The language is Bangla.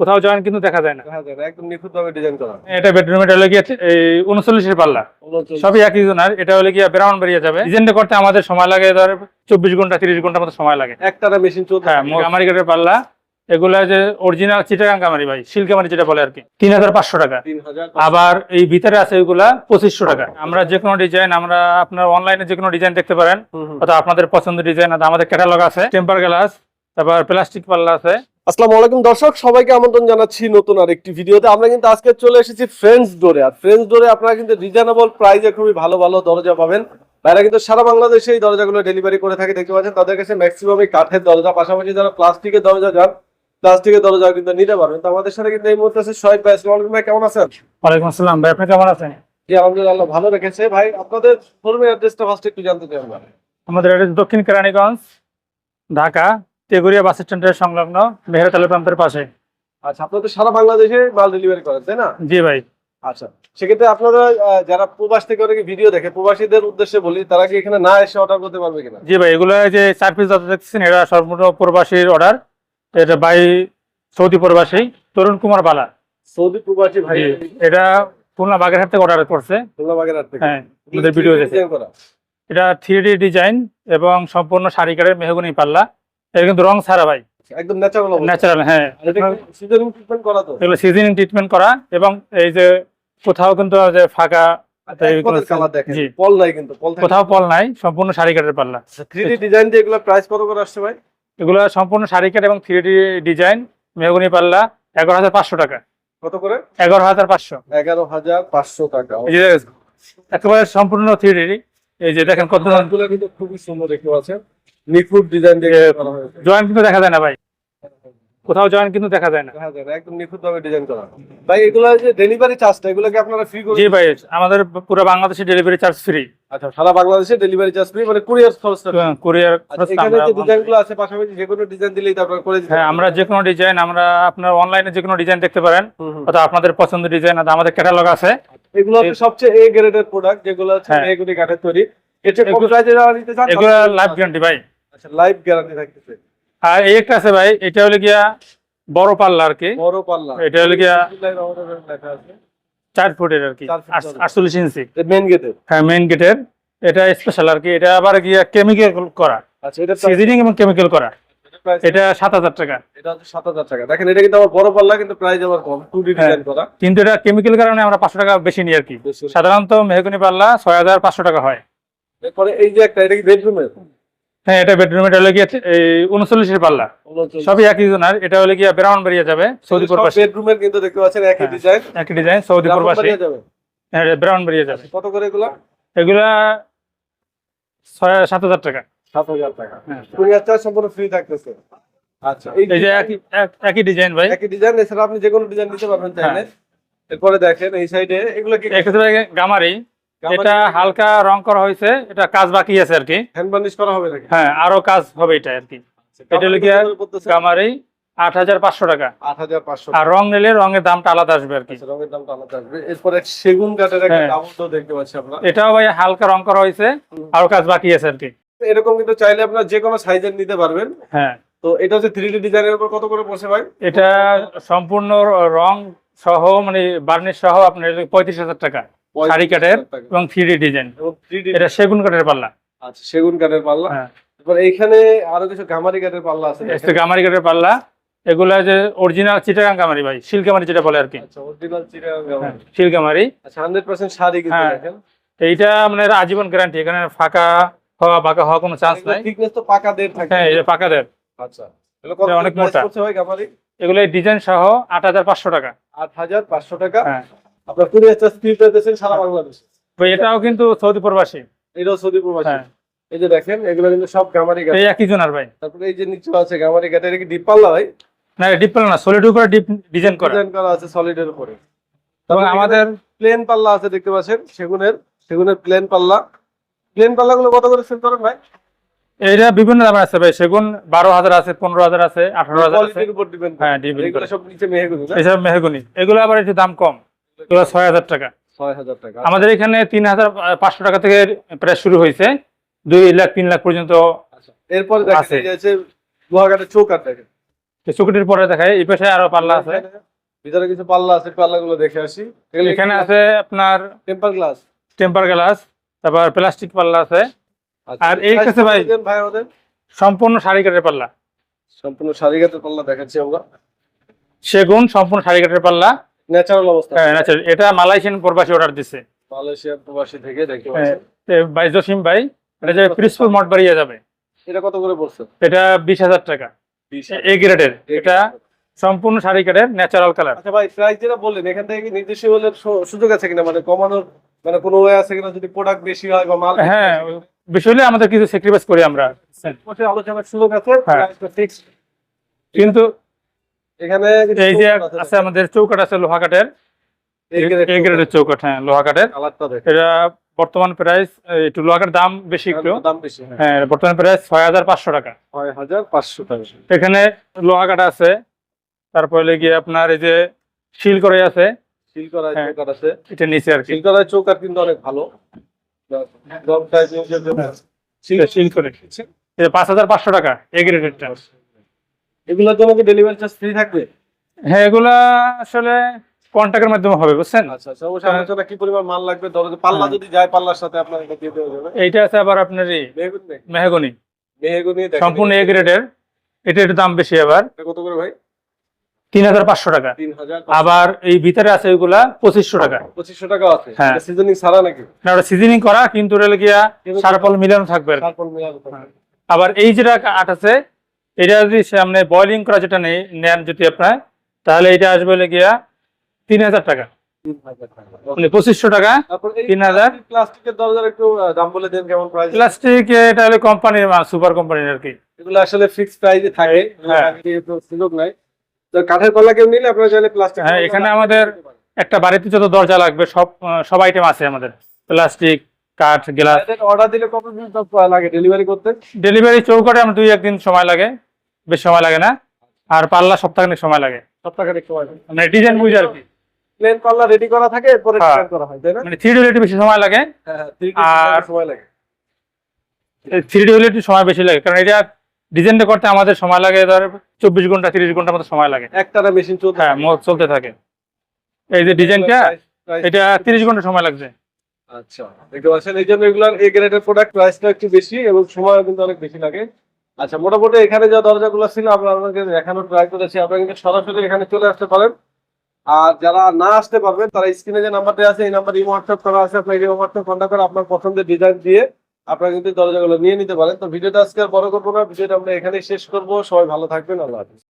কোথাও জয়েন কিন্তু দেখা যায় না। একদম নিখুঁত ভাবে ডিজাইন করা। এটা বেডরুম এটা হলো গিয়ে এই উনচল্লিশের পাল্লা। সবই একই জনের এটা হলে গিয়ে ব্রাউন বেরিয়ে যাবে। ডিজাইনটা করতে আমাদের সময় লাগে ধর চব্বিশ ঘণ্টা তিরিশ ঘণ্টার মতো সময় লাগে। একটানা মেশিন চলছে হ্যাঁ কামারি কাঠের পাল্লা। এগুলা যে অরিজিনাল চিটাগাং কামারি ভাই সিল কামারি যেটা বলে আর কি। তিন হাজার পাঁচশো টাকা। আবার এই ভিতরে আছে এগুলা পঁচিশশো টাকা। আমরা যে কোনো ডিজাইন আমরা আপনার অনলাইনে যে কোনো ডিজাইন দেখতে পারেন। অথবা আপনাদের পছন্দের ডিজাইন আমাদের ক্যাটালগ আছে। টেম্পার গ্লাস তারপর প্লাস্টিক পাল্লা আছে। আসসালামু আলাইকুম দর্শক সবাইকে আমন্ত্রণ জানাচ্ছি নতুন আরেকটি ভিডিওতে। আমরা কিন্তু আজকে চলে এসেছি ফ্রেন্ডস ডোরে আর ফ্রেন্ডস ডোরে আপনারা কিন্তু রিজনেবল প্রাইসে খুবই ভালো ভালো দরজা পাবেন। তারা কিন্তু সারা বাংলাদেশে এই দরজাগুলো ডেলিভারি করে থাকে দেখতে পাচ্ছেন? তাদের কাছে ম্যাক্সিমাম এই কাঠের দরজা পাশাপাশি যারা প্লাস্টিকের দরজা যান প্লাস্টিকের দরজা কিন্তু নিতে পারবেন। তো আমাদের সাথে কিন্তু এই মুহূর্তে আছে শহীদ ভাই। আসসালামু আলাইকুম ভাই কেমন আছেন? ওয়ালাইকুম আসসালাম ভাই আপনি কেমন আছেন? জি আলহামদুলিল্লাহ ভালো রেখেছে। ভাই আপনাদের শোরুমের অ্যাড্রেসটা ফার্স্ট একটু জানতে চাই আমরা। আমাদের এটা দক্ষিণ কেরানীগঞ্জ ঢাকা তেগুড়িয়া বাস স্ট্যান্ডের সংলগ্ন মেহরাতালি প্রান্তের পাশে। আচ্ছা আপনাদের সারা বাংলাদেশে মাল ডেলিভারি করেন তাই না? জি ভাই। আচ্ছা সেক্ষেত্রে আপনারা যারা প্রবাস থেকে অনেকে ভিডিও দেখে প্রবাসীদের উদ্দেশ্যে বলি তারা কি এখানে না এসে অর্ডার করতে পারবে কিনা? জি ভাই এগুলো যে চার পিস যত দেখছেন এটা সর্বমোট প্রবাসীর অর্ডার এটা বাই সৌদি প্রবাসী তরুণ কুমার বালা। সৌদি প্রবাসী ভাই। এটা খুলনা বাগেরহাট থেকে অর্ডার করছে। খুলনা বাগেরহাট থেকে। হ্যাঁ আমাদের ভিডিও দেখে। এটা থ্রি ডি ডিজাইন এবং সম্পূর্ণ শাড়ি কাঠের মেহগুনি পাল্লা। এটা কিন্তু রং ছাড়া ভাই। একদম ন্যাচারাল ন্যাচারাল হ্যাঁ। সিজনিং ট্রিটমেন্ট করা তো। এগুলো সিজনিং ট্রিটমেন্ট করা এবং এই যে কোথাও কিন্তু যে ফাঁকা কোথাও পল নাই সম্পূর্ণ শাড়ি কাঠের পাল্লা। 3D ডিজাইন দিয়ে এগুলো প্রাইস কত করে আসছে ভাই? এগুলো সম্পূর্ণ শাড়ি কাঠ এবং থ্রি ডি ডিজাইন মেহগুনি পাল্লা এগারো হাজার পাঁচশো টাকা। কত করে? এগারো হাজার পাঁচশো। এগারো হাজার পাঁচশো টাকা একেবারে সম্পূর্ণ থ্রি এই যে দেখেন কত কিন্তু খুবই সুন্দর দেখতে পাচ্ছেন। নিখুঁত ডিজাইন দিয়ে করা হয়েছে। জয়েন্ট কিন্তু দেখা যায় না ভাই। কোথাও জয়েন্ট কিন্তু দেখা যায় না। একদম নিখুঁত ভাবে ডিজাইন করা। ভাই এগুলো যে ডেলিভারি চার্জটা এগুলো কি আপনারা ফ্রি করে জি ভাই আমাদের পুরো বাংলাদেশে ডেলিভারি চার্জ ফ্রি আচ্ছা সারা বাংলাদেশে ডেলিভারি চার্জ ফ্রি মানে কুরিয়ার খরচটা। কুরিয়ার আচ্ছা এখানে যে ডিজাইনগুলো আছে পাশাপাশি যে কোনো ডিজাইন দিলেই তো আপনারা করে দিতে হ্যাঁ আমরা যে কোনো ডিজাইন আমরা আপনার অনলাইনে যে কোনো ডিজাইন দেখতে পারেন। অথবা আপনাদের পছন্দের ডিজাইন আমাদের ক্যাটালগ আছে। এগুলো হচ্ছে সবচেয়ে এ গ্রেডের প্রোডাক্ট যেগুলো হচ্ছে হ্যাঁ। এগুলি কাঠের তৈরি। এটা কম প্রাইসে নিতে চান এগুলো লাইফ গ্যারান্টি ভাই। আচ্ছা লাইভ গ্যারান্টি থাকতেছে। আর এই একটা আছে ভাই এটা হলো গিয়া বড় পাল্লা আর কি। বড় পাল্লা। এটা হলো গিয়া লেখা আছে। চার ফুটের আর কি। আটচল্লিশ ইঞ্চি। মেন গেটে হ্যাঁ মেইন গেটের এটা স্পেশাল আর কি এটা আবার গিয়া কেমিক্যাল করা। আচ্ছা এটা সিজনিং এবং কেমিক্যাল করা। এটা সাত হাজার টাকা। এটা হচ্ছে 7000 টাকা। দেখেন এটা কিন্তু আমার বড় পাল্লা কিন্তু প্রাইস আবার কম। 2D হ্যাঁ। ডিজাইন করা। কিন্তু এটা কেমিক্যাল কারণে আমরা পাঁচশো টাকা বেশি নিই আর কি। সাধারণত মেহগুনি পাল্লা ছয় হাজার পাঁচশো টাকা হয়। এরপরে এই যে একটা এটা কি বেডরুমের হ্যাঁ এটা বেডরুম এটা হলো এই উনচল্লিশের পাল্লা। সবই একই জনের এটা হলে গিয়ে ব্রাউন বেরিয়ে যাবে সৌদি প্রবাসী বেডরুমের কিন্তু দেখতে পাচ্ছেন একই হ্যাঁ। ডিজাইন একই ডিজাইন সৌদি প্রবাসী যাবে? হ্যাঁ ব্রাউন বেরিয়ে যাবে। কত করে এগুলা? এগুলা ছয় সাত হাজার টাকা। 7000 টাকা। হ্যাঁ। কুরিয়ার চার্জ সম্পূর্ণ ফ্রি থাকতেছে। আচ্ছা এই যে একই এক- একই ডিজাইন ভাই। একই ডিজাইন এছাড়া আপনি যে কোনো ডিজাইন নিতে পারবেন চাইলে। হ্যাঁ। এরপরে দেখেন এই সাইডে এগুলো কি গামারি। এটা হালকা রং করা হয়েছে এটা কাজ বাকি আছে আর কি। হ্যান্ড বার্নিশ করা হবে নাকি? হ্যাঁ আরও কাজ হবে এটা আর কি। এটা লিখে কি গামারি আট হাজার পাঁচশো টাকা। আট হাজার পাঁচশো। আর রং নিলে রঙের দামটা আলাদা আসবে আর কি। রঙের দামটা আলাদা আসবে। এরপরে সেগুন কাঠের একটা হ্যাঁ। দেখতে পাচ্ছি আমরা। এটাও ভাই হালকা রং করা হয়েছে আরও কাজ বাকি আছে আর কি। এরকম কিন্তু চাইলে আপনার যে কোনো সাইজের নিতে পারবেন। হ্যাঁ। তো এটা হচ্ছে থ্রি ডি ডিজাইনের উপর কত করে পড়ছে ভাই? এটা সম্পূর্ণ রং সহ মানে বার্নিশ সহ আপনার পঁয়ত্রিশ হাজার টাকা। শাড়ি কাঠের এবং থ্রি ডিজাইন এটা সেগুন কাঠের পাল্লা। আচ্ছা সেগুন কাঠের পাল্লা। হ্যাঁ। এইখানে আরও কিছু গামারি কাঠের পাল্লা আছে গামারি কাঠের পাল্লা। এগুলা যে অরিজিনাল চিটাগাং গামারি ভাই সিল্ক যেটা বলে আর কি। আচ্ছা হ্যাঁ, আচ্ছা 100% শাড়ি কিন্তু হ্যাঁ। এইটা মানে আজীবন গ্যারান্টি এখানে ফাঁকা হওয়া বাঁকা হওয়া কোনো চান্স নাই। থিকনেস তো পাকা দের থাকে। হ্যাঁ এটা আচ্ছা অনেক মোটা। মোটা। ভাই গামারি? এগুলো ডিজাইন সহ আট হাজার পাঁচশো টাকা। 8500 টাকা। হ্যাঁ। আপনার কুরিয়ার চার্জ ফ্রি পেতেছেন সারা বাংলাদেশে। এটাও কিন্তু সৌদি প্রবাসী। এটাও সৌদি প্রবাসী। হ্যাঁ। এই যে দেখেন এগুলো কিন্তু সব গামারি কাঠ এই একই জনের ভাই। তারপরে এই যে নিচে আছে গামারি কাঠ এটা কি ডিপ পাল্লা ভাই? না ডিপ পাল্লা না সলিড উপরে ডিপ ডিজাইন করা। ডিজাইন করা আছে সলিডের উপরে। এবং আমাদের প্লেন পাল্লা আছে দেখতে পাচ্ছেন সেগুনের সেগুনের প্লেন পাল্লা। প্লেন পাল্লা গুলো কত করে সেল করেন ভাই? এইটা বিভিন্ন দামের আছে ভাই সেগুন বারো হাজার আছে পনেরো হাজার আছে আঠারো হাজার আছে। হ্যাঁ, মেহগুনি না? এসব মেহগুনি। এগুলো আবার একটু দাম কম। এগুলো ছয় হাজার টাকা। 6000 টাকা। আমাদের এখানে তিন হাজার পাঁচশো টাকা থেকে প্রায় শুরু হয়েছে। দুই লাখ তিন লাখ পর্যন্ত আচ্ছা এরপর আছে। চৌকাট দেখেন। চুকুটির পরে দেখায় এই পাশে আরও পাল্লা আছে। ভিতরে কিছু পাল্লা আছে পাল্লা গুলো দেখে আসি। এখানে আছে আপনার টেম্পার গ্লাস টেম্পার গ্লাস তারপর প্লাস্টিক পাল্লা আছে। আর এই কাছে ভাই- ভাই আমাদের সম্পূর্ণ শাড়ি কাঠের পাল্লা। সম্পূর্ণ সারিগাতের পাল্লা দেখাচ্ছি আমরা। সেগুন সম্পূর্ণ শাড়ি কাঠের পাল্লা। ন্যাচারাল অবস্থা। হ্যাঁ, natural। এটা মালয়েশিয়ান প্রবাসী অর্ডার দিছে। মালয়েশিয়ার প্রবাসী থেকে দেখতে হ্যাঁ, পাচ্ছেন। ভাই জসিম ভাই এটা যে পিসফুল মঠ বাড়িয়ে যাবে। এটা কত করে পড়ছে? এটা বিশ হাজার টাকা। এ গ্রেডের এটা সম্পূর্ণ শাড়ি কাঠের ন্যাচারাল কালার আচ্ছা ভাই প্রাইস যেটা বললেন এখান থেকে কি নির্দিষ্ট হলে সুযোগ আছে কিনা? মানে কমানোর মানে কোনো ওয়ে আছে কিনা? যদি প্রোডাক্ট বেশি হয় বা মাল হ্যাঁ বিষয় হলে আমাদের কিছু স্যাক্রিফাইস করি আমরা। সুযোগ আছে? হ্যাঁ। কিন্তু এখানে এই যে চৌকাঠ আছে। আমাদের চৌকাট আছে লোহা কাঠের গ্রেডের চৌকাট হ্যাঁ লোহা কাঠের কালারটা এটা বর্তমান প্রাইস একটু লোহা কাঠের দাম বেশি একটু। হ্যাঁ। হ্যাঁ বর্তমান প্রাইস ছয় হাজার পাঁচশো টাকা। ছয় হাজার পাঁচশো টাকা। এখানে লোহা কাটা আছে। তারপরে গিয়ে আপনার এই যে শিল করে আছে। করা হ্যাঁ। আছে। এটা নিচে আর সিল করা চৌকাঠ কিন্তু অনেক ভালো। দম size অনুযায়ী যে- শিল শিল করে এটা পাঁচ হাজার পাঁচশো টাকা এ গ্রেডেরটা এগুলোর ডেলিভারি চার্জ ফ্রি থাকবে? হ্যাঁ এগুলা আসলে মাধ্যমে হবে বুঝছেন? আচ্ছা আচ্ছা কি পরিমাণ মাল লাগবে? ধরো পাল্লা হ্যাঁ। যদি যায় পাল্লার সাথে আপনার এটা দিয়ে দেওয়া যাবে। এইটা আছে আবার আপনার এই মেহগুনি? মেহগনি। সম্পূর্ণ এ গ্রেডের এটা একটু দাম বেশি আবার। কত করে ভাই? তিন হাজার পাঁচশো টাকা আবার এই ভিতরে আছে ওইগুলা পঁচিশশো টাকা পঁচিশশো টাকা আছে হ্যাঁ। সিজনিং ছাড়া নাকি না ওটা সিজনিং করা কিন্তু ওটা গিয়া সারপল মিলানো থাকবে আর কি। তারপর মিলানো থাকবে। আবার এই যেটা আট আছে এটা যদি সামনে বয়লিং করা যেটা নেই নেন যদি আপনার তাহলে এটা আসবে গিয়া তিন হাজার টাকা। মানে পঁচিশশো টাকা তিন হাজার। প্লাস্টিকের দরজার একটু দাম বলে দেন কেমন প্রাইস প্লাস্টিক এটা হলো কোম্পানির সুপার কোম্পানির আর কি এগুলো আসলে ফিক্স প্রাইসে থাকে হ্যাঁ। সুযোগ নাই তো কাঠের পাল্লা কেউ নিলে আপনারা চাইলে প্লাস্টিক হ্যাঁ, এখানে আমাদের- একটা বাড়িতে যত দরজা লাগবে সব সব আইটেম আছে আমাদের। প্লাস্টিক কাঠ গ্লাস অর্ডার দিলে কত দিন লাগে ডেলিভারি করতে? ডেলিভারি চৌকাটে আমার দুই একদিন সময় লাগে বেশ সময় লাগে না। আর পাল্লা সপ্তাহখানিক সময় লাগে। সপ্তাহখানেক সময় মানে ডিজাইন বুঝে আর কি। প্লেন পাল্লা রেডি করা থাকে এরপরে হ্যাঁ। ডিজাইন করা হয় তাই না? মানে থ্রি ডি বেশি সময় লাগে। হ্যাঁ হ্যাঁ, 3D আর- সময় লাগে। থ্রি ডি হলে একটু সময় বেশি লাগে কারণ এটা ডিজাইনটা করতে আমাদের সময় লাগে ধর চব্বিশ ঘণ্টা তিরিশ ঘণ্টা মতো সময় লাগে। একটানা মেশিন চলতে হ্যাঁ চলতে থাকে। এই যে ডিজাইনটা এটা তিরিশ ঘণ্টা সময় লাগছে। আচ্ছা দেখতে পাচ্ছেন এই জন্য এগুলার এ গ্রেডের প্রোডাক্ট প্রাইসটা একটু বেশি এবং সময়ও কিন্তু অনেক বেশি লাগে। আচ্ছা মোটামুটি এখানে যা দরজাগুলো ছিল আমরা আপনাকে দেখানোর ট্রাই করেছি। আপনারা কিন্তু সরাসরি এখানে চলে আসতে পারেন। আর যারা না আসতে পারবেন তারা স্ক্রিনে যে নাম্বারটা আছে এই নাম্বার ইমো হোয়াটসঅ্যাপ করা আছে। আপনার এই হোয়াটসঅ্যাপ কন্ট্যাক্ট করে আপনার পছন্দের ডিজাইন দিয়ে আপনারা কিন্তু দরজাগুলো নিয়ে নিতে পারেন। তো ভিডিওটা আজকে আর বড় করব না। ভিডিওটা আমরা এখানেই শেষ করব। সবাই ভালো থাকবেন। আল্লাহ হাফিজ।